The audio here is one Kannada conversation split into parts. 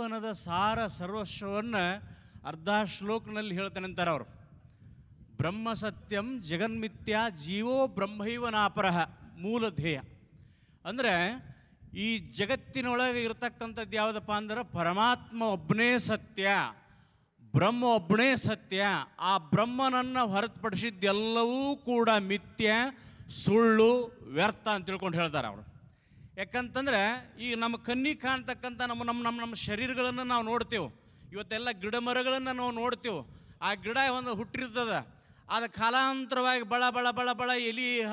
ಜೀವನದ ಸಾರ ಸರ್ವಸ್ವವನ್ನು ಅರ್ಧ ಶ್ಲೋಕನಲ್ಲಿ ಹೇಳ್ತಾನೆ ಅಂತಾರೆ ಅವರು. ಬ್ರಹ್ಮ ಸತ್ಯಂ ಜಗನ್ಮಿಥ್ಯ ಜೀವೋ ಬ್ರಹ್ಮೈವನಾಪರಹ ಮೂಲ ಧ್ಯೇಯ. ಅಂದರೆ ಈ ಜಗತ್ತಿನೊಳಗೆ ಇರತಕ್ಕಂಥದ್ದು ಯಾವುದಪ್ಪ ಅಂದ್ರೆ ಪರಮಾತ್ಮ ಒಬ್ಬನೇ ಸತ್ಯ, ಬ್ರಹ್ಮ ಒಬ್ಬನೇ ಸತ್ಯ, ಆ ಬ್ರಹ್ಮನನ್ನು ಹೊರತುಪಡಿಸಿದ್ದೆಲ್ಲವೂ ಕೂಡ ಮಿಥ್ಯ, ಸುಳ್ಳು, ವ್ಯರ್ಥ ಅಂತ ತಿಳ್ಕೊಂಡು ಹೇಳ್ತಾರೆ ಅವರು. ಯಾಕಂತಂದ್ರೆ ಈ ನಮ್ಮ ಕಣ್ಣಿಗೆ ಕಾಣ್ತಕ್ಕಂಥ ನಮ್ಮ ನಮ್ಮ ನಮ್ಮ ನಮ್ಮ ಶರೀರಗಳನ್ನು ನಾವು ನೋಡ್ತೇವೆ. ಇವತ್ತೆಲ್ಲ ಗಿಡ ಮರಗಳನ್ನು ನಾವು ನೋಡ್ತೇವೆ. ಆ ಗಿಡ ಒಂದು ಹುಟ್ಟಿರ್ತದ. ಅದು ಕಾಲಾಂತರವಾಗಿ ಬಳ ಬಳ ಬಳ ಬಳ ಎಲಿ, ಹ,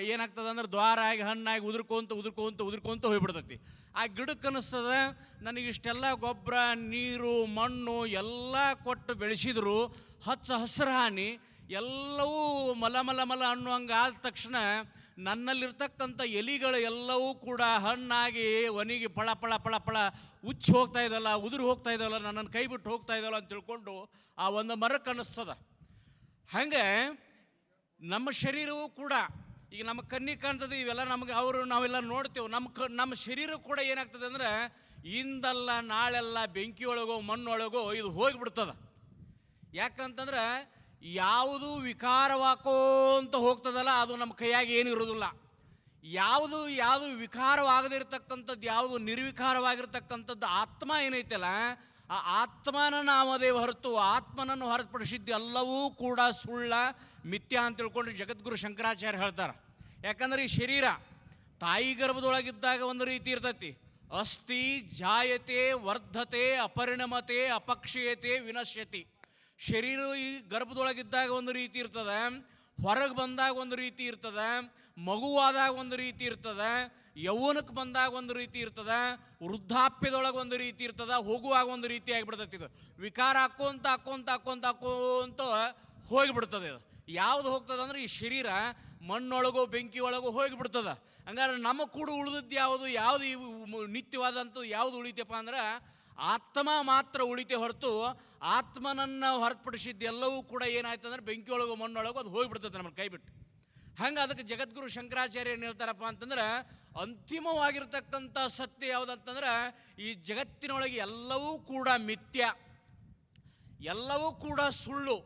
ಏನಾಗ್ತದೆ ಅಂದ್ರೆ ದ್ವಾರ ಆಗಿ, ಹಣ್ಣಾಗಿ ಉದುರ್ಕೊಂತ ಉದುರ್ಕೊಂತ ಉದುರ್ಕೊಂತ ಹೋಗ್ಬಿಡ್ತೈತಿ. ಆ ಗಿಡಕ್ಕೆ ಅನ್ನಿಸ್ತದೆ ನನಗೆ ಇಷ್ಟೆಲ್ಲ ಗೊಬ್ಬರ, ನೀರು, ಮಣ್ಣು ಎಲ್ಲ ಕೊಟ್ಟು ಬೆಳೆಸಿದ್ರು. ಹಚ್ಚ ಹಸಿರು ಹಾನಿ. ಎಲ್ಲವೂ ಮಲ ಮಲ ಮಲ ಅನ್ನುವಂಗೆ ಆದ ತಕ್ಷಣ ನನ್ನಲ್ಲಿರ್ತಕ್ಕಂಥ ಎಲಿಗಳು ಎಲ್ಲವೂ ಕೂಡ ಹಣ್ಣಾಗಿ ಒನಿಗೆ ಪಳ ಪಳ ಪಳ ಪಳ ಉಚ್ಚಿ ಹೋಗ್ತಾ ಇದ್ದಲ್ಲ ಉದುರು ಹೋಗ್ತಾ ಇದ್ದಲ್ಲ ನನ್ನನ್ನು ಕೈ ಬಿಟ್ಟು ಹೋಗ್ತಾ ಇದ್ದಲ್ಲ ಅಂತ ತಿಳ್ಕೊಂಡು ಆ ಒಂದು ಮರಕ್ಕೆ ಅನ್ನಿಸ್ತದ. ಹಂಗೆ ನಮ್ಮ ಶರೀರವೂ ಕೂಡ, ಈಗ ನಮ್ಮ ಕಣ್ಣಿಗೆ ಕಾಣ್ತದೆ, ಇವೆಲ್ಲ ನಮಗೆ ಅವರು ನಾವೆಲ್ಲ ನೋಡ್ತೇವೆ, ನಮ್ಮ ಕ, ನಮ್ಮ ಶರೀರ ಕೂಡ ಏನಾಗ್ತದೆ ಅಂದ್ರೆ ಇಂದಲ್ಲ ನಾಳೆಲ್ಲ ಬೆಂಕಿಯೊಳಗೋ, ಮಣ್ಣೊಳಗೋ ಇದು ಹೋಗಿಬಿಡ್ತದ. ಯಾಕಂತಂದ್ರೆ ಯಾವುದು ವಿಕಾರವಾಕೋಂತ ಹೋಗ್ತದಲ್ಲ, ಅದು ನಮ್ಮ ಕೈಯಾಗಿ ಏನು ಇರೋದಿಲ್ಲ. ಯಾವುದು ಯಾವುದು ವಿಕಾರವಾಗದಿರ್ತಕ್ಕಂಥದ್ದು, ಯಾವುದು ನಿರ್ವಿಕಾರವಾಗಿರ್ತಕ್ಕಂಥದ್ದು, ಆತ್ಮ ಏನೈತಲ್ಲ, ಆ ಆತ್ಮನ ನಾಮದೇ ಹೊರತು ಆತ್ಮನನ್ನು ಹೊರತುಪಡಿಸಿದ್ದು ಎಲ್ಲವೂ ಕೂಡ ಸುಳ್ಳ, ಮಿಥ್ಯ ಅಂತ ತಿಳ್ಕೊಂಡು ಜಗದ್ಗುರು ಶಂಕರಾಚಾರ್ಯ ಹೇಳ್ತಾರೆ. ಯಾಕಂದ್ರೆ ಈ ಶರೀರ ತಾಯಿ ಗರ್ಭದೊಳಗಿದ್ದಾಗ ಒಂದು ರೀತಿ ಇರ್ತೈತಿ. ಅಸ್ಥಿ ಜಾಯತೆ ವರ್ಧತೆ ಅಪರಿಣಮತೆ ಅಪಕ್ಷೀಯತೆ ವಿನಶ್ಯತಿ. ಶರೀರ ಈ ಗರ್ಭದೊಳಗಿದ್ದಾಗ ಒಂದು ರೀತಿ ಇರ್ತದೆ, ಹೊರಗೆ ಬಂದಾಗ ಒಂದು ರೀತಿ ಇರ್ತದೆ, ಮಗುವಾದಾಗ ಒಂದು ರೀತಿ ಇರ್ತದೆ, ಯೌವನಕ್ಕೆ ಬಂದಾಗ ಒಂದು ರೀತಿ ಇರ್ತದೆ, ವೃದ್ಧಾಪ್ಯದೊಳಗೆ ಒಂದು ರೀತಿ ಇರ್ತದೆ, ಹೋಗುವಾಗ ಒಂದು ರೀತಿ ಆಗಿಬಿಡ್ತೈತಿ ಇದು. ವಿಕಾರ ಹಾಕ್ಕೊಂತ ಹಾಕ್ಕೊಂತ ಹಾಕ್ಕೊಂತ ಹಾಕ್ಕೊಂತ ಹೋಗಿಬಿಡ್ತದೆ ಇದು. ಯಾವುದು ಹೋಗ್ತದೆ ಅಂದ್ರೆ ಈ ಶರೀರ ಮಣ್ಣೊಳಗೋ ಬೆಂಕಿ ಒಳಗೋ ಹೋಗಿಬಿಡ್ತದೆ. ಹಂಗಾರೆ ನಮ್ಮ ಕೂಡ ಉಳಿದದ್ದು ಯಾವುದು? ಯಾವುದು ಇವು ಮ- ನಿತ್ಯವಾದಂಥ ಯಾವುದು ಉಳಿತಪ್ಪ ಅಂದ್ರೆ ಆತ್ಮ ಮಾತ್ರ ಉಳಿತೆ ಹೊರತು ಆತ್ಮನನ್ನು ಹೊರತುಪಡಿಸಿದ್ದು ಎಲ್ಲವೂ ಕೂಡ ಏನಾಯ್ತು ಅಂದ್ರೆ ಬೆಂಕಿ ಒಳಗೋ ಮಣ್ಣೊಳಗೋ ಅದು ಹೋಗಿಬಿಡ್ತದೆ ನಮ್ಮ ಕೈ ಬಿಟ್ಟು ಹಂಗೆ ಅದಕ್ಕೆ ಜಗದ್ಗುರು ಶಂಕರಾಚಾರ್ಯ ಏನು ಹೇಳ್ತಾರಪ್ಪ ಅಂತಂದ್ರೆ ಅಂತಿಮವಾಗಿರ್ತಕ್ಕಂಥ ಸತ್ಯ ಯಾವುದಂತಂದ್ರೆ ಈ ಜಗತ್ತಿನೊಳಗೆ ಎಲ್ಲವೂ ಕೂಡ ಮಿಥ್ಯ, ಎಲ್ಲವೂ ಕೂಡ ಸುಳ್ಳು.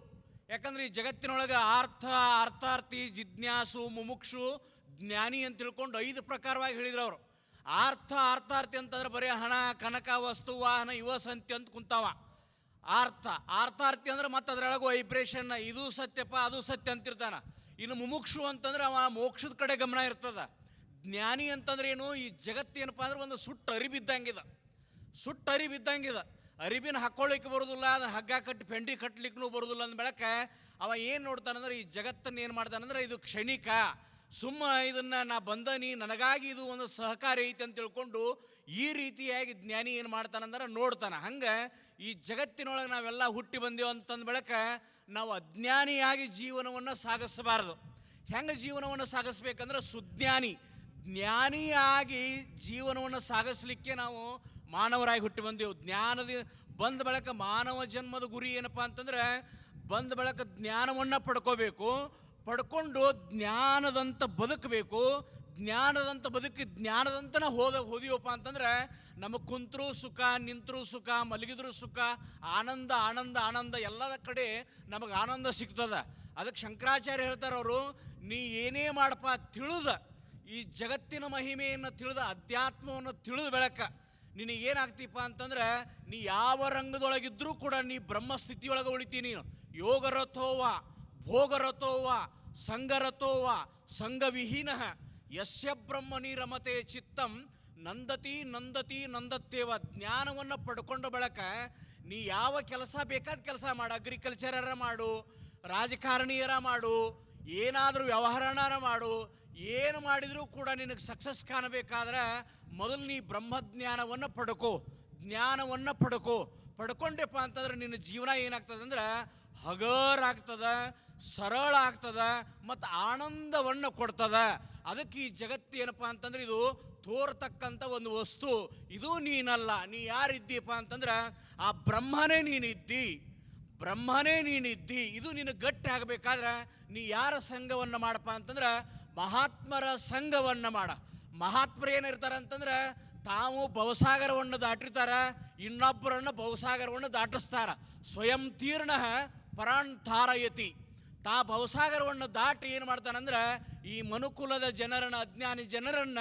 ಯಾಕಂದ್ರೆ ಈ ಜಗತ್ತಿನೊಳಗೆ ಅರ್ಥ ಅರ್ಥಾರ್ಥಿ, ಜಿಜ್ಞಾಸು, ಮುಮುಕ್ಷು, ಜ್ಞಾನಿ ಅಂತ ತಿಳ್ಕೊಂಡು ಐದು ಪ್ರಕಾರವಾಗಿ ಹೇಳಿದ್ರು ಅವರು. ಅರ್ಥ ಅರ್ಥಾರ್ಥಿ ಅಂತಂದ್ರೆ ಬರೀ ಹಣ, ಕನಕ, ವಸ್ತು, ವಾಹನ, ಯುವ ಸಂತಿ ಅಂತ ಕುಂತಾವ. ಅರ್ಥ ಅರ್ಥಾರ್ಥಿ ಅಂದ್ರೆ ಮತ್ತೆ ಅದರೊಳಗೆ ವೈಬ್ರೇಷನ್ ಇದು ಸತ್ಯಪ್ಪ, ಅದು ಸತ್ಯ ಅಂತಿರ್ತಾನ. ಇನ್ನು ಮುಮುಕ್ಷು ಅಂತಂದ್ರೆ ಅವ ಮೋಕ್ಷದ ಕಡೆ ಗಮನ ಇರ್ತದ. ಜ್ಞಾನಿ ಅಂತಂದ್ರೆ ಏನು, ಈ ಜಗತ್ತೇನಪ್ಪ ಅಂದ್ರೆ ಒಂದು ಸುಟ್ಟು ಅರಿಬಿದ್ದಂಗಿದೆ ಸುಟ್ಟು ಅರಿಬಿದ್ದಂಗಿದೆ ಅರಿಬಿನ ಹಾಕೊಳ್ಳಿಕ್ಕೆ ಬರೋದಿಲ್ಲ ಅದನ್ನ ಹಗ್ಗ ಕಟ್ಟಿ, ಪೆಂಡಿ ಕಟ್ಲಿಕ್ಕೂ ಬರೋದಿಲ್ಲ ಅಂದ ಬೆಳಕ ಅವ ಏನು ನೋಡ್ತಾನಂದ್ರೆ ಈ ಜಗತ್ತನ್ನು ಏನು ಮಾಡ್ತಾನಂದ್ರೆ ಇದು ಕ್ಷಣಿಕ. ಸುಮ್ಮ ಇದನ್ನ ನಾ ಬಂದನಿ, ನನಗಾಗಿ ಇದು ಒಂದು ಸಹಕಾರಿ ಐತಿ ಅಂತ ತಿಳ್ಕೊಂಡು ಈ ರೀತಿಯಾಗಿ ಜ್ಞಾನಿ ಏನು ಮಾಡ್ತಾನಂದ್ರೆ ನೋಡ್ತಾನೆ. ಹಂಗೆ ಈ ಜಗತ್ತಿನೊಳಗೆ ನಾವೆಲ್ಲ ಹುಟ್ಟಿ ಬಂದೇವು ಅಂತಂದ ಬೆಳಕ ನಾವು ಅಜ್ಞಾನಿಯಾಗಿ ಜೀವನವನ್ನು ಸಾಗಿಸಬಾರದು. ಹೆಂಗೆ ಜೀವನವನ್ನು ಸಾಗಿಸ್ಬೇಕಂದ್ರೆ ಸುಜ್ಞಾನಿ. ಜ್ಞಾನಿಯಾಗಿ ಜೀವನವನ್ನು ಸಾಗಿಸ್ಲಿಕ್ಕೆ ನಾವು ಮಾನವರಾಗಿ ಹುಟ್ಟಿ ಬಂದೆವು. ಜ್ಞಾನದ ಬಂದ ಬಳಿಕ ಮಾನವ ಜನ್ಮದ ಗುರಿ ಏನಪ್ಪ ಅಂತಂದ್ರೆ ಬಂದ ಬಳಿಕ ಜ್ಞಾನವನ್ನು ಪಡ್ಕೋಬೇಕು. ಪಡ್ಕೊಂಡು ಜ್ಞಾನದಂತ ಬದುಕಬೇಕು, ಜ್ಞಾನದಂತ ಬದುಕಿ ಜ್ಞಾನದಂತನ ಹೋದ ಹೋದಿವಪ್ಪ ಅಂತಂದ್ರೆ ನಮಗೆ ಕುಂತರೂ ಸುಖ, ನಿಂತರೂ ಸುಖ, ಮಲಗಿದ್ರೂ ಸುಖ, ಆನಂದ ಆನಂದ ಆನಂದ ಎಲ್ಲದ ಕಡೆ ನಮಗೆ ಆನಂದ ಸಿಗ್ತದ. ಅದಕ್ಕೆ ಶಂಕರಾಚಾರ್ಯ ಹೇಳ್ತಾರೆ ಅವರು, ನೀ ಏನೇ ಮಾಡಪ್ಪ ತಿಳಿದ ಈ ಜಗತ್ತಿನ ಮಹಿಮೆಯನ್ನು ತಿಳಿದ, ಅಧ್ಯಾತ್ಮವನ್ನು ತಿಳಿದ ಬೆಳಕ ನಿನಗೆ ಏನಾಗ್ತೀಪ್ಪ ಅಂತಂದ್ರೆ ನೀ ಯಾವ ರಂಗದೊಳಗಿದ್ರೂ ಕೂಡ ನೀ ಬ್ರಹ್ಮಸ್ಥಿತಿಯೊಳಗೆ ಸ್ಥಿತಿಯೊಳಗೆ ನೀನು. ಯೋಗರಥೋವ, ಭೋಗರಥೋವ ಸಂಗರಥೋವ ಸಂಘವಿಹೀನ ಯಸ್ಯ ಬ್ರಹ್ಮನಿ ರಮತೆ ಚಿತ್ತಂ ನಂದತಿ ನಂದತಿ ನಂದತ್ತೇವ ಜ್ಞಾನವನ್ನು ಪಡ್ಕೊಂಡ ಬಳಕ ನೀ ಯಾವ ಕೆಲಸ ಬೇಕಾದ ಕೆಲಸ ಮಾಡು ಅಗ್ರಿಕಲ್ಚರರ ಮಾಡು, ರಾಜಕಾರಣಿಯರ ಮಾಡು, ಏನಾದರೂ ವ್ಯವಹಾರನಾರ ಮಾಡು, ಏನು ಮಾಡಿದರೂ ಕೂಡ ನಿನಗೆ ಸಕ್ಸಸ್ ಕಾಣಬೇಕಾದ್ರೆ ಮೊದಲು ನೀ ಬ್ರಹ್ಮಜ್ಞಾನವನ್ನು ಪಡ್ಕೋ, ಜ್ಞಾನವನ್ನು ಪಡ್ಕೋ. ಪಡ್ಕೊಂಡೆಪ್ಪ ಅಂತಂದ್ರೆ ನಿನ್ನ ಜೀವನ ಏನಾಗ್ತದೆ ಅಂದ್ರೆ ಹಗರಾಗ್ತದೆ ಸರಳ ಆಗ್ತದ ಮತ್ತು ಆನಂದವನ್ನು ಕೊಡ್ತದ. ಅದಕ್ಕೆ ಈ ಜಗತ್ತು ಏನಪ್ಪ ಅಂತಂದ್ರೆ ಇದು ತೋರ್ತಕ್ಕಂಥ ಒಂದು ವಸ್ತು. ಇದು ನೀನಲ್ಲ, ನೀ ಯಾರಿದ್ದೀಪ ಅಂತಂದ್ರೆ ಆ ಬ್ರಹ್ಮನೇ ನೀನಿದ್ದಿ. ಬ್ರಹ್ಮನೇ ನೀನಿದ್ದಿ. ಇದು ನಿನ್ನ ಗಟ್ಟಿ ಆಗಬೇಕಾದ್ರೆ ನೀ ಯಾರ ಸಂಘವನ್ನು ಮಾಡಪ್ಪ ಅಂತಂದ್ರೆ ಮಹಾತ್ಮರ ಸಂಘವನ್ನು ಮಾಡ. ಮಹಾತ್ಮರು ಏನಿರ್ತಾರೆ ಅಂತಂದ್ರೆ ತಾವು ಭವಸಾಗರವನ್ನು ದಾಟಿರ್ತಾರ, ಇನ್ನೊಬ್ಬರನ್ನು ಭವಸಾಗರವನ್ನು ದಾಟಿಸ್ತಾರ. ಸ್ವಯಂ ತೀರ್ಣ ಪರಾಣ್ ತಾ ಭವಸಾಗರವನ್ನು ದಾಟಿ ಏನು ಮಾಡ್ತಾನಂದ್ರೆ ಈ ಮನುಕುಲದ ಜನರನ್ನ ಅಜ್ಞಾನಿ ಜನರನ್ನ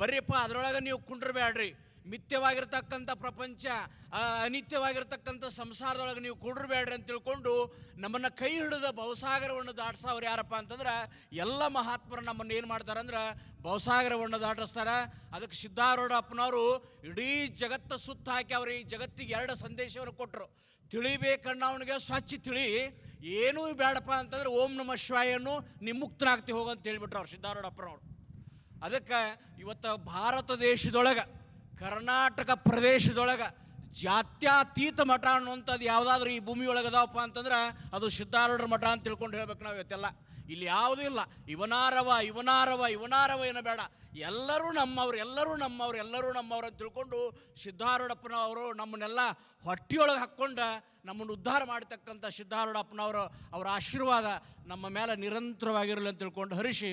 ಬರ್ರಿಪ್ಪ ಅದರೊಳಗೆ ನೀವು ಕುಂಡ್ರಬೇಡ್ರಿ ಮಿಥ್ಯವಾಗಿರ್ತಕ್ಕಂಥ ಪ್ರಪಂಚ ಆ, ಅನಿತ್ಯವಾಗಿರ್ತಕ್ಕಂಥ ಸಂಸಾರದೊಳಗೆ ನೀವು ಕುಡ್ರಬೇಡ್ರಿ ಅಂತ ತಿಳ್ಕೊಂಡು ನಮ್ಮನ್ನು ಕೈ ಹಿಡಿದ ಭವಸಾಗರವನ್ನು ದಾಟಿಸೋರು ಯಾರಪ್ಪ ಅಂತಂದ್ರೆ ಎಲ್ಲ ಮಹಾತ್ಮರು ನಮ್ಮನ್ನು ಏನು ಮಾಡ್ತಾರಂದ್ರೆ ಭವಸಾಗರವನ್ನು ದಾಟಿಸ್ತಾರೆ. ಅದಕ್ಕೆ ಸಿದ್ಧಾರೂಢಪ್ಪನವರು ಇಡೀ ಜಗತ್ತ ಸುತ್ತ ಹಾಕಿ ಅವರು ಈ ಜಗತ್ತಿಗೆ ಎರಡು ಸಂದೇಶವನ್ನು ಕೊಟ್ಟರು ತಿಳಿಬೇಕನ್ನವನಿಗೆ ಸ್ವಚ್ಛ ತಿಳಿ. ಏನೂ ಬೇಡಪ್ಪ ಅಂತಂದ್ರೆ ಓಂ ನಮ ಶಿವಾಯನ್ನು ಹೋಗು ಹೋಗಂತ ಹೇಳಿಬಿಟ್ರು ಅವ್ರು ಸಿದ್ಧಾರೂಢಪ್ಪನವ್ರು. ಅದಕ್ಕೆ ಇವತ್ತು ಭಾರತ ದೇಶದೊಳಗೆ, ಕರ್ನಾಟಕ ಪ್ರದೇಶದೊಳಗೆ ಜಾತ್ಯತೀತ ಮಠ ಅನ್ನುವಂಥದ್ದು ಯಾವುದಾದ್ರೂ ಈ ಭೂಮಿ ಒಳಗೆ ಅದಾವಪ್ಪ ಅಂತಂದ್ರೆ ಅದು ಸಿದ್ಧಾರೂಢರ ಮಠ ಅಂತ ತಿಳ್ಕೊಂಡು ಹೇಳ್ಬೇಕು ನಾವು ಇವತ್ತೆಲ್ಲ. ಇಲ್ಲಿ ಯಾವುದೂ ಇಲ್ಲ. ಇವನಾರವ ಇವನಾರವ ಇವನಾರವ ಏನು ಬೇಡ ಎಲ್ಲರೂ ನಮ್ಮವ್ರು ಎಲ್ಲರೂ ನಮ್ಮವ್ರು ಎಲ್ಲರೂ ನಮ್ಮವ್ರು ಅಂತ ತಿಳ್ಕೊಂಡು ಸಿದ್ಧಾರೂಢಪ್ಪನವರು ನಮ್ಮನ್ನೆಲ್ಲ ಹೊಟ್ಟಿಯೊಳಗೆ ಹಾಕ್ಕೊಂಡು ನಮ್ಮನ್ನು ಉದ್ಧಾರ ಮಾಡತಕ್ಕಂಥ ಸಿದ್ಧಾರೂಢಪ್ಪನವರು ಅವರ ಆಶೀರ್ವಾದ ನಮ್ಮ ಮೇಲೆ ನಿರಂತರವಾಗಿರಲಿ ಅಂತ ತಿಳ್ಕೊಂಡು ಹರಿಸಿ